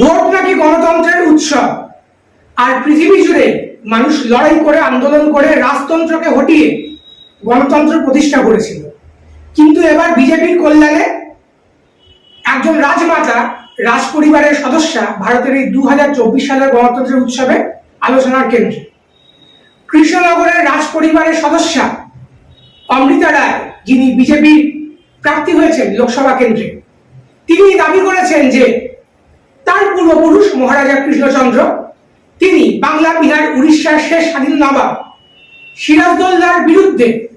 Vote নাকি গণতন্ত্রের উৎসব? আর পৃথিবী জুড়ে মানুষ লড়াই করে, আন্দোলন করে, রাজতন্ত্রকে হটিয়ে গণতন্ত্র প্রতিষ্ঠা করেছিল। কিন্তু এবার বিজেপির কল্যাণে একজন রাজমাতা রাজ পরিবারের সদস্যা ভারতের এই দু সালের গণতন্ত্রের উৎসবে আলোচনার কেন্দ্রে। কৃষ্ণনগরের রাজ পরিবারের সদস্যা অমৃতা রায়, যিনি বিজেপির প্রার্থী হয়েছেন লোকসভা কেন্দ্রে। তিনি দাবি করেছেন যে তার পূর্বপুরুষ মহারাজা কৃষ্ণচন্দ্র, তিনি বাংলা বিহার উড়িষ্যার শেষ স্বাধীন নবাব। সিরাজদৌল্লার বিরুদ্ধে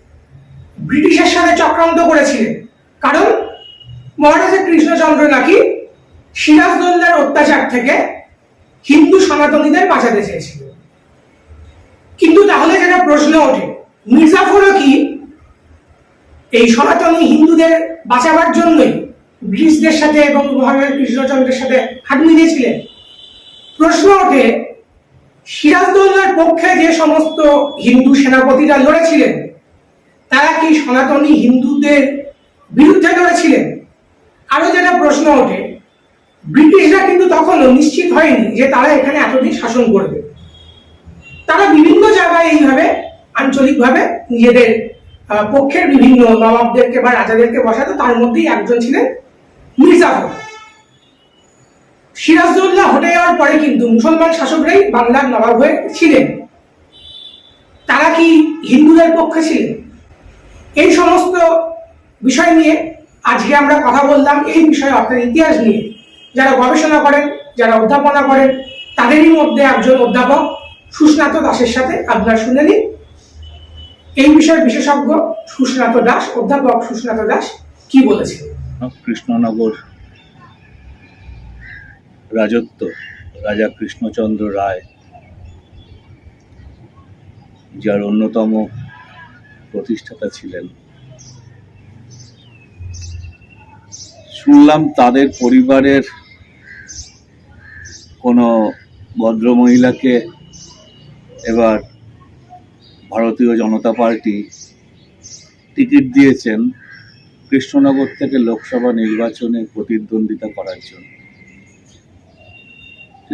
ব্রিটিশের সাথে চক্রান্ত করেছিলেন। কারণ মহারাজা কৃষ্ণচন্দ্র নাকি সিরাজদৌল্লার অত্যাচার থেকে হিন্দু সনাতনীদের বাঁচাতে চেয়েছিল। কিন্তু তাহলে যেটা প্রশ্ন ওঠে, মির্জাফরও কি এই সনাতনী হিন্দুদের বাঁচাবার জন্যই ব্রিটিশদের সাথে এবং মহারাজা কৃষ্ণচন্দ্রের সাথে হাত মিলিয়েছিলেন প্রশ্ন ওঠে সিরাজদৌল্লার পক্ষে যে সমস্ত হিন্দু সেনাপতিরা লড়েছিলেন, তারা কি সনাতনী হিন্দুদের বিরুদ্ধে লড়েছিলেন? আরও যেটা প্রশ্ন ওঠে, ব্রিটিশরা কিন্তু তখনও নিশ্চিত হয়নি যে তারা এখানে এতদিন শাসন করবে। তারা বিভিন্ন জায়গায় এইভাবে আঞ্চলিকভাবে নিজেদের পক্ষের বিভিন্ন নবাবদেরকে বা রাজাদেরকে বসাতো, তার মধ্যেই একজন ছিলেন মির্জাফর সিরাজদৌল্লাহ হটে যাওয়ার পরে কিন্তু মুসলমান শাসকরাই বাংলার নবাব হয়ে ছিলেন। তারা কি হিন্দুদের পক্ষে ছিলেন? এই সমস্ত বিষয় নিয়ে আজকে আমরা কথা বললাম। এই বিষয়ে অর্থাৎ ইতিহাস নিয়ে। যারা গবেষণা করেন, যারা অধ্যাপনা করেন, তাদেরই মধ্যে একজন অধ্যাপক সুস্নাত দাসের সাথে আপনারা শুনে নিন। এই বিষয়ে বিশেষজ্ঞ সুস্নাত দাস, অধ্যাপক সুস্নাত দাস কি বলেছেন? কৃষ্ণনগর রাজত্ব, রাজা কৃষ্ণচন্দ্র রায়, যার অন্যতম প্রতিষ্ঠাতা ছিলেন। শুনলাম তাদের পরিবারের কোনো ভদ্রমহিলাকে এবার ভারতীয় জনতা পার্টি টিকিট দিয়েছেন। কৃষ্ণনগর থেকে লোকসভা নির্বাচনে প্রতিদ্বন্দ্বিতা করার জন্য।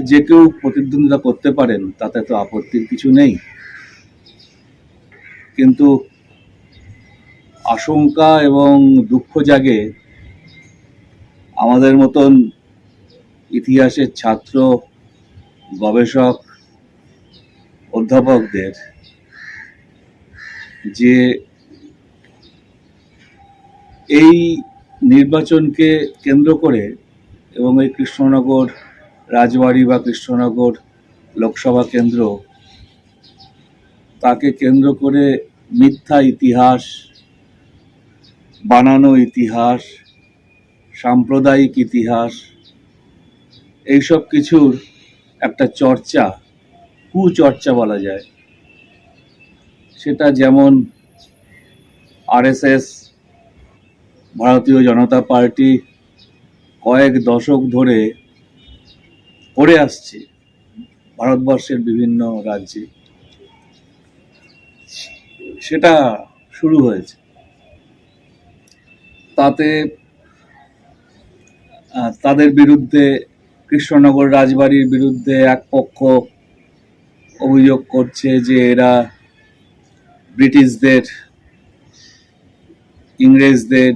যে কেউ প্রতিদ্বন্দ্বিতা করতে পারেন, তাতে তো আপত্তির কিছু নেই। কিন্তু আশঙ্কা এবং দুঃখ জাগে আমাদের মতন ইতিহাসের ছাত্র, গবেষক, অধ্যাপকদের যে এই নির্বাচনকে কেন্দ্র করে এবং এই কৃষ্ণনগর রাজবাড়ি বা কৃষ্ণনগর লোকসভা কেন্দ্র, তাকে কেন্দ্র করে মিথ্যা ইতিহাস, বানানো ইতিহাস, সাম্প্রদায়িক ইতিহাস, এইসব কিছুর একটা চর্চা, কুচর্চা বলা যায়। সেটা যেমন আরএসএস ভারতীয় জনতা পার্টি কয়েক দশক ধরে করে আসছে ভারতবর্ষের বিভিন্ন রাজ্যে। সেটা শুরু হয়েছে। তাতে তাদের বিরুদ্ধে, কৃষ্ণনগর রাজবাড়ির বিরুদ্ধে এক পক্ষ অভিযোগ করছে যে এরা ব্রিটিশদের, ইংরেজদের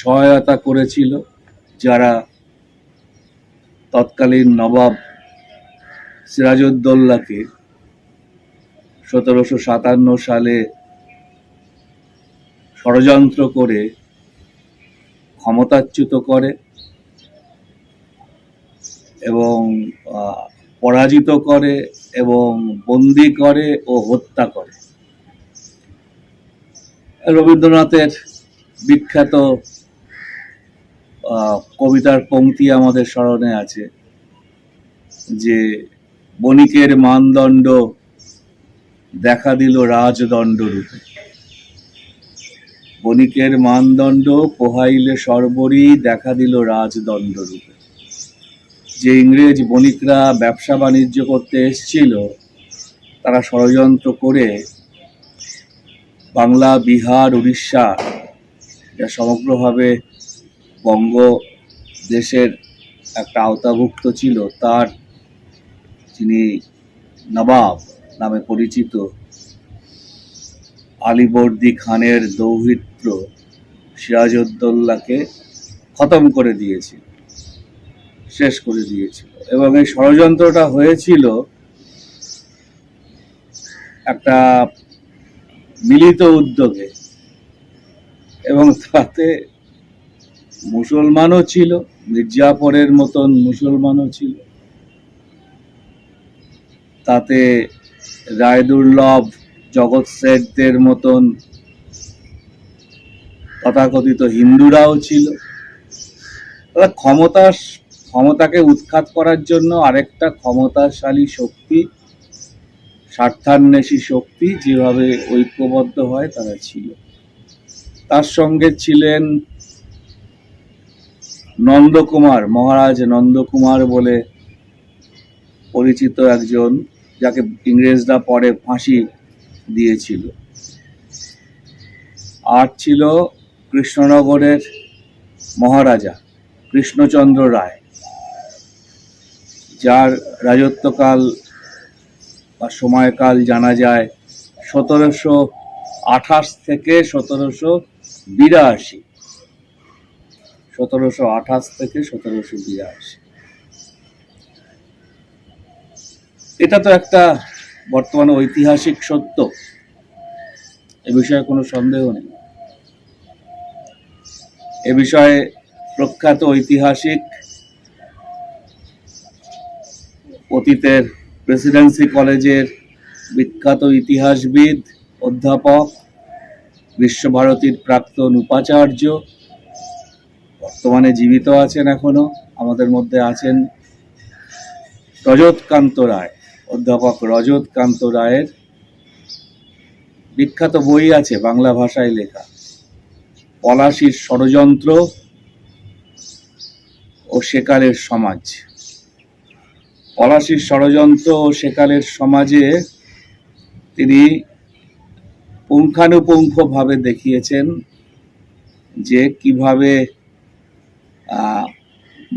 সহায়তা করেছিল, যারা তৎকালীন নবাব সিরাজউদ্দৌল্লাকে সতেরোশো সাতান্ন সালে ষড়যন্ত্র করে ক্ষমতাচ্যুত করে এবং পরাজিত করে এবং বন্দি করে ও হত্যা করে। রবীন্দ্রনাথের বিখ্যাত কবিতার পংক্তি আমাদের স্মরণে আছে যে বণিকের মানদণ্ড দেখা দিল রাজদণ্ড রূপে। বণিকের মানদণ্ড পোহাইলে সর্বরই দেখা দিল রাজদণ্ড রূপে। যে ইংরেজ বণিকরা ব্যবসা বাণিজ্য করতে এসছিল, তারা ষড়যন্ত্র করে বাংলা, বিহার, উড়িষ্যা, যা সমগ্রভাবে বঙ্গ দেশের একটা আওতাভুক্ত ছিল, তার যিনি নবাব নামে পরিচিত আলিবর্দি খানের দৌহিত্র সিরাজউদ্দৌল্লাকে খতম করে দিয়েছিল, শেষ করে দিয়েছিল। এবং এই ষড়যন্ত্রটা হয়েছিল একটা মিলিত উদ্যোগে এবং তাতে মুসলমানও ছিল মির্জাফরের মতন মুসলমানও ছিল। তাতে রায়দুর্লভ জগৎ শেঠদের মতন তথাকথিত হিন্দুরাও ছিল। ক্ষমতা, ক্ষমতাকে উৎখাত করার জন্য আরেকটা ক্ষমতাশালী শক্তি, স্বার্থান্বেষী শক্তি যেভাবে ঐক্যবদ্ধ হয় তারা ছিল। তার সঙ্গে ছিলেন নন্দকুমার, মহারাজ নন্দকুমার বলে পরিচিত একজন যাকে ইংরেজরা পরে ফাঁসি দিয়েছিল। আর ছিল কৃষ্ণনগরের মহারাজা কৃষ্ণচন্দ্র রায়, যার রাজত্বকাল বা সময়কাল জানা যায় সতেরোশো আঠাশ থেকে সতেরোশো বিরাশি। সতেরোশো আঠাশ থেকে সতেরোশো বিরাশি। এটা তো একটা বর্তমানে ঐতিহাসিক সত্য, এ বিষয়ে কোনো সন্দেহ নেই। এ বিষয়ে প্রখ্যাত ঐতিহাসিক অতীতের প্রেসিডেন্সি কলেজের বিখ্যাত ইতিহাসবিদ, অধ্যাপক, বিশ্বভারতীর প্রাক্তন উপাচার্য বর্তমানে জীবিত আছেন এখনও, আমাদের মধ্যে আছেন রজতকান্ত রায়, অধ্যাপক রজতকান্ত রায়ের বিখ্যাত বই আছে বাংলা ভাষায় লেখা। পলাশির ষড়যন্ত্র ও সেকালের সমাজ। পলাশির ষড়যন্ত্র ও সেকালের সমাজে তিনি পুঙ্খানুপুঙ্খভাবে দেখিয়েছেন যে কীভাবে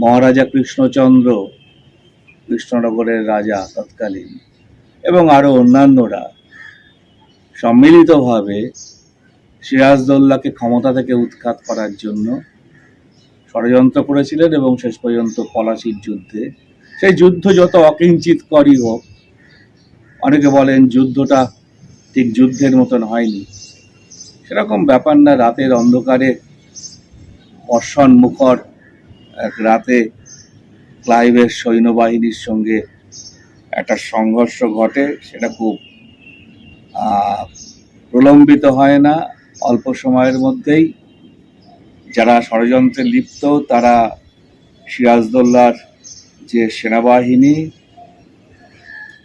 মহারাজা কৃষ্ণচন্দ্র, কৃষ্ণনগরের রাজা তৎকালীন, এবং আরও অন্যান্যরা সম্মিলিতভাবে সিরাজদৌল্লাকে ক্ষমতা থেকে উৎখাত করার জন্য ষড়যন্ত্র করেছিলেন এবং শেষ পর্যন্ত পলাশির যুদ্ধে। সেই যুদ্ধ যত অকিঞ্চিত করি হোক, অনেকে বলেন যুদ্ধটা ঠিক যুদ্ধের মতন হয়নি। সেরকম ব্যাপার না, রাতের অন্ধকারে বর্ষণ মুখর এক রাতে ক্লাইভের সৈন্যবাহিনীর সঙ্গে একটা সংঘর্ষ ঘটে, সেটা খুব প্রলম্বিত হয় না। অল্প সময়ের মধ্যেই যারা ষড়যন্ত্রে লিপ্ত, তারা সিরাজদৌল্লার যে সেনাবাহিনী,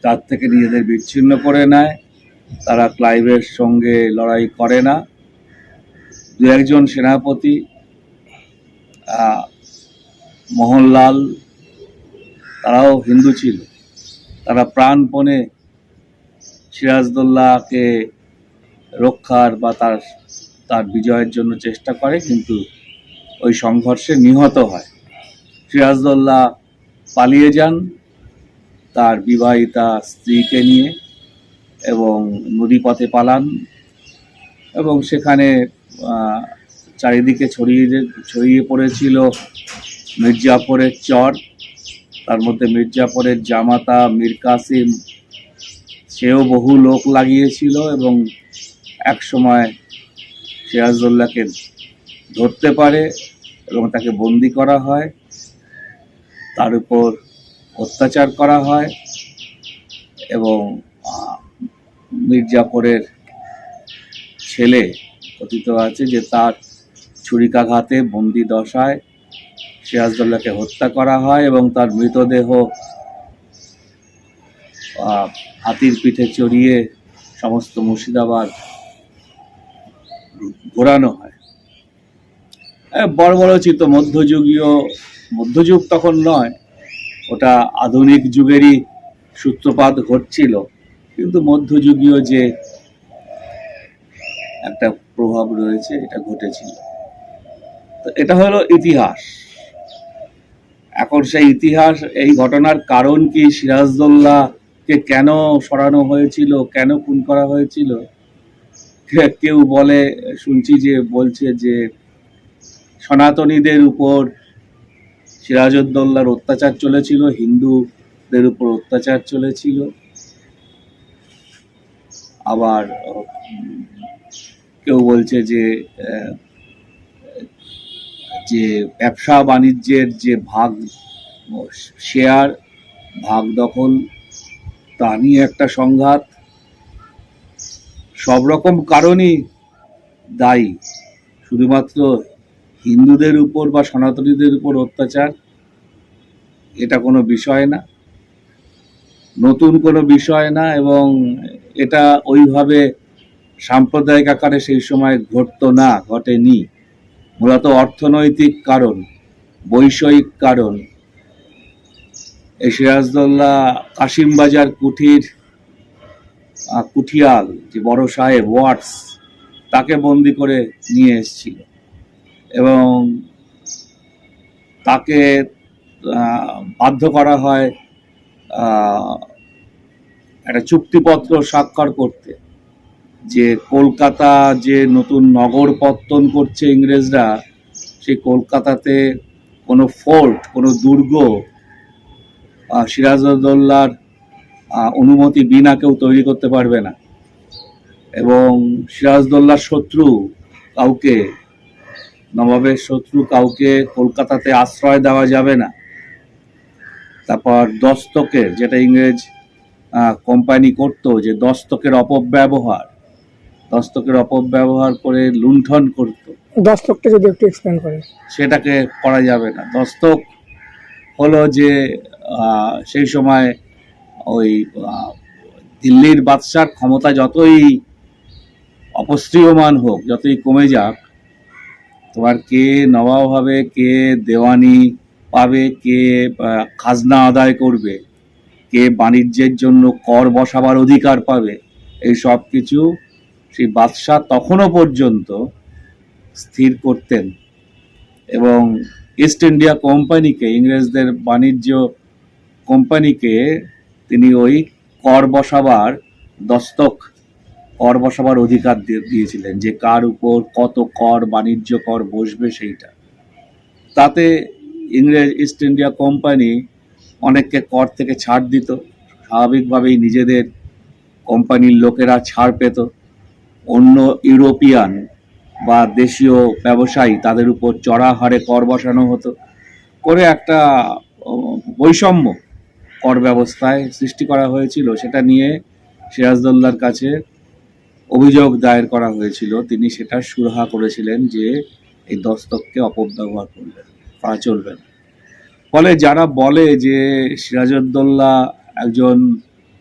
তার থেকে নিজেদের বিচ্ছিন্ন করে নেয়। তারা ক্লাইভের সঙ্গে লড়াই করে না। দু একজন সেনাপতি মোহনলাল, তারাও হিন্দু ছিল। তারা প্রাণপণে সিরাজদৌল্লাহকে রক্ষার বা তার তার বিজয়ের জন্য চেষ্টা করে, কিন্তু ওই সংঘর্ষে নিহত হয়। সিরাজদৌল্লাহ পালিয়ে যান তার বিবাহিতা স্ত্রীকে নিয়ে এবং নদীপথে পালান এবং সেখানে চারিদিকে ছড়িয়ে ছড়িয়ে পড়েছিল মির্জাফরের চর, তার মধ্যে মির্জাফরের জামাতা মীর কাসিম, সেও বহু লোক লাগিয়েছিল এবং এক সময় সিরাজদৌল্লাকে ধরতে পারে এবং তাকে বন্দি করা হয়, তার উপর অত্যাচার করা হয় এবং মির্জাফরের ছেলে কথিত আছে যে তার ছুরিকাঘাতে বন্দি দশায় সিরাজদৌল্লাকে হত্যা করা হয় এবং তার মৃতদেহ হাতির পিঠে চড়িয়ে সমস্ত মুর্শিদাবাদ ঘোরানো হয়। বড় বড় চিত্র মধ্যযুগীয়, মধ্যযুগ তখন নয়, ওটা আধুনিক যুগেরই সূত্রপাত ঘটছিল। কিন্তু মধ্যযুগীয় যে একটা প্রভাব রয়েছে, এটা ঘটেছিল। তো এটা হলো ইতিহাস। এখন সেই ইতিহাস, এই ঘটনার কারণ কি সিরাজদৌল্লাকে কেন সরানো হয়েছিল, কেন খুন করা হয়েছিল? কেউ বলে, শুনছি যে বলছে যে সনাতনীদের উপর সিরাজউদ্দৌলার অত্যাচার চলেছিল, হিন্দুদের উপর অত্যাচার চলেছিল। আবার কেউ বলছে যে যে ব্যবসা বাণিজ্যের যে ভাগ, শেয়ার, ভাগ দখল, তা নিয়ে একটা সংঘাত, সব রকম কারণই দায়ী। শুধুমাত্র হিন্দুদের উপর বা সনাতনীদের উপর অত্যাচার, এটা কোনো বিষয় না। নতুন কোনো বিষয় না এবং এটা ওইভাবে সাম্প্রদায়িক আকারে সেই সময় ঘটতো না, ঘটেনি। মূলত অর্থনৈতিক কারণ, বৈষয়িক কারণ। এই সিরাজদৌল্লা কাশিমবাজার কুঠির কুঠিয়াল, যে বড় সাহেব, ওয়াটস, তাকে বন্দি করে নিয়ে এসেছিল। এবং তাকে বাধ্য করা হয় একটা চুক্তিপত্র স্বাক্ষর করতে। যে কলকাতা যে নতুন নগর পত্তন করছে ইংরেজরা সেই কলকাতাতে কোনো ফোর্ট কোনো দুর্গ আহ, অনুমতি বিনা কেউ তৈরি করতে পারবে না। এবং সিরাজদৌল্লার শত্রু কাউকে নবাবের শত্রু কাউকে কলকাতাতে আশ্রয় দেওয়া যাবে না। তারপর দস্তকের যেটা ইংরেজ কোম্পানি করতো যে দস্তকের অপব্যবহার। দস্তকের অপব্যবহার করে লুণ্ঠন করতো। দস্তকটা যদি একটু এক্সপ্লেন করেন। সেটাকে করা যাবে না। দস্তক হলো যে সেই সময় ওই দিল্লির বাদশার ক্ষমতা যতই অপস্ত্রিয়মান হোক যতই কমে যাক তোমার কে নবাব হবে কে দেওয়ানি পাবে কে খাজনা আদায় করবে কে বাণিজ্যের জন্য কর বসাবার অধিকার পাবে এই সব কিছু সেই বাদশাহ তখনও পর্যন্ত স্থির করতেন এবং ইস্ট ইন্ডিয়া কোম্পানিকে ইংরেজদের বাণিজ্য কোম্পানিকে তিনি ওই কর বসাবার, দস্তক কর বসাবার অধিকার দিয়ে- দিয়েছিলেন যে কার উপর কত কর, বাণিজ্য কর বসবে সেইটা। তাতে ইংরেজ ইস্ট ইন্ডিয়া কোম্পানি অনেককে কর থেকে ছাড় দিত। স্বাভাবিকভাবেই নিজেদের কোম্পানির লোকেরা ছাড় পেত। অন্য ইউরোপিয়ান বা দেশীয় ব্যবসায়ী তাদের উপর চড়া হারে কর বসানো হতো। করে একটা বৈষম্য কর ব্যবস্থায় সৃষ্টি করা হয়েছিল। সেটা নিয়ে সিরাজদৌল্লার কাছে অভিযোগ দায়ের করা হয়েছিল। তিনি সেটা সুরাহা করেছিলেন যে এই দস্তককে অপব্যবহার করবেন করা চলবে ফলে যারা বলে যে সিরাজউদ্দৌল্লা একজন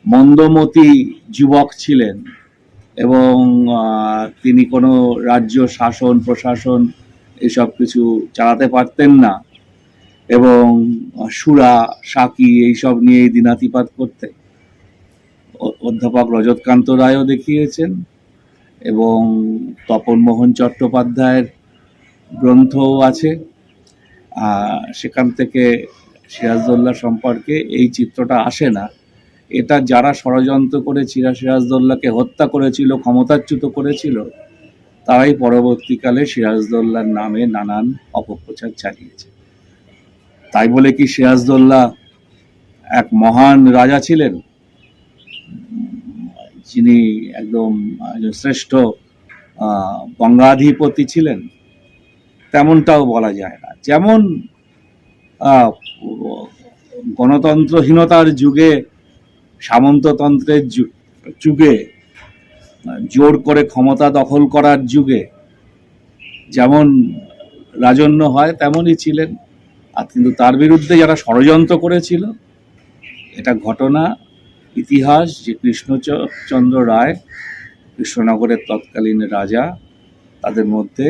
মন্দমতি যুবক ছিলেন এবং তিনি কোনো রাজ্য শাসন, প্রশাসন এসব কিছু চালাতে পারতেন না এবং সুরা, সাকি এইসব নিয়েই দিনাতিপাত করতে। অধ্যাপক রজতকান্ত রায়ও দেখিয়েছেন এবং তপন মোহন চট্টোপাধ্যায়ের গ্রন্থও আছে। সেখান থেকে সিরাজদৌল্লা সম্পর্কে এই চিত্রটা আসে না। এটা যারা ষড়যন্ত্র করে চিরা সিরাজদৌল্লাকে হত্যা করেছিল ক্ষমতাচ্যুত করেছিল তারাই পরবর্তীকালে সিরাজদৌল্লার নামে নানান অপপ্রচার চালিয়েছে। তাই বলে কি সিরাজদৌল্লা এক মহান রাজা ছিলেন? যিনি একদম শ্রেষ্ঠ আহ, বঙ্গাধিপতি ছিলেন। তেমনটাও বলা যায় না। যেমন গণতন্ত্রহীনতার যুগে সামন্ততন্ত্রের যুগে জোর করে ক্ষমতা দখল করার যুগে যেমন রাজন্য হয়, তেমনই ছিলেন। আর কিন্তু তার বিরুদ্ধে যারা ষড়যন্ত্র করেছিল, এটা ঘটনা, ইতিহাস, যে কৃষ্ণচন্দ্র রায়, কৃষ্ণনগরের তৎকালীন রাজা, তাদের মধ্যে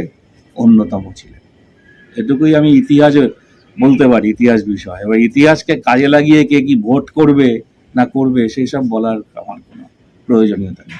অন্যতম ছিলেন। এটুকুই আমি ইতিহাসে বলতে পারি, ইতিহাস বিষয়। এবার ইতিহাসকে কাজে লাগিয়ে কে কি ভোট করবে না করবে সেই সব বলার আমার কোনো প্রয়োজনীয়তা নেই।